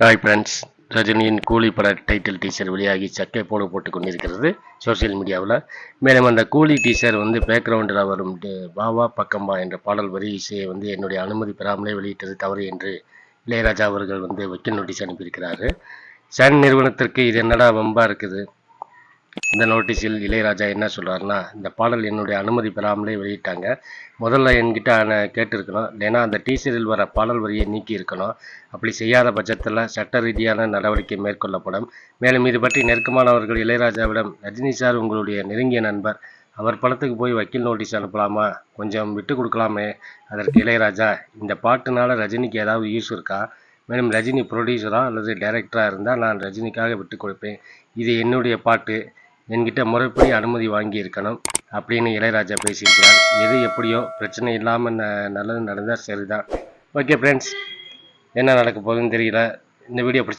Hi friends ரஜினியின் கூலி பட டைட்டில் டீசர் வெளியாகி சக்கை போடு போட்டு கொண்டிருக்கிறது சோஷியல் மீடியாவில் மேலும் அந்த கூலி டீசர் வந்து பேக்ரவுண்டில் வரும் பாவா பக்கம்பா என்ற பாடல் வரி இசையை வந்து என்னுடைய அனுமதி பெறாமலே வெளியிட்டது தவறு என்று இளையராஜா அவர்கள் வந்து வக்கீல் நோட்டீஸ் அனுப்பியிருக்கிறாரு. சன் நிறுவனத்திற்கு இது என்னடா வம்பா இருக்குது? இந்த நோட்டீஸில் இளையராஜா என்ன சொல்கிறாருன்னா இந்த பாடல் என்னுடைய அனுமதி பெறாமலே வெளியிட்டாங்க. முதல்ல என்கிட்ட நான் கேட்டிருக்கணும். இல்லைன்னா அந்த டீசரில் வர பாடல் வரியை நீக்கி இருக்கணும். அப்படி செய்யாத பட்சத்தில் சட்ட ரீதியான நடவடிக்கை மேற்கொள்ளப்படும். மேலும் இது பற்றி நெருக்கமானவர்கள் இளையராஜாவிடம் ரஜினி சார் உங்களுடைய நெருங்கிய நண்பர். அவர் படத்துக்கு போய் வக்கீல் நோட்டீஸ் அனுப்பலாமா? கொஞ்சம் விட்டு கொடுக்கலாமே? அதற்கு இளையராஜா இந்த பாட்டுனால ரஜினிக்கு ஏதாவது யூஸ் இருக்கா? மேலும் ரஜினி ப்ரொடியூசராக அல்லது டைரக்டராக இருந்தால் நான் ரஜினிக்காக விட்டு கொடுப்பேன். இது என்னுடைய பாட்டு. என்கிட்ட முறைப்படி அனுமதி வாங்கி இருக்கணும் அப்படின்னு இளையராஜா பேசியிருக்கிறார். எது எப்படியோ பிரச்சனை இல்லாமல் ந நல்லது நடந்தால் சரிதான். ஓகே ஃப்ரெண்ட்ஸ் என்ன நடக்க போகுதுன்னு தெரியல. இந்த வீடியோ பிடிச்சி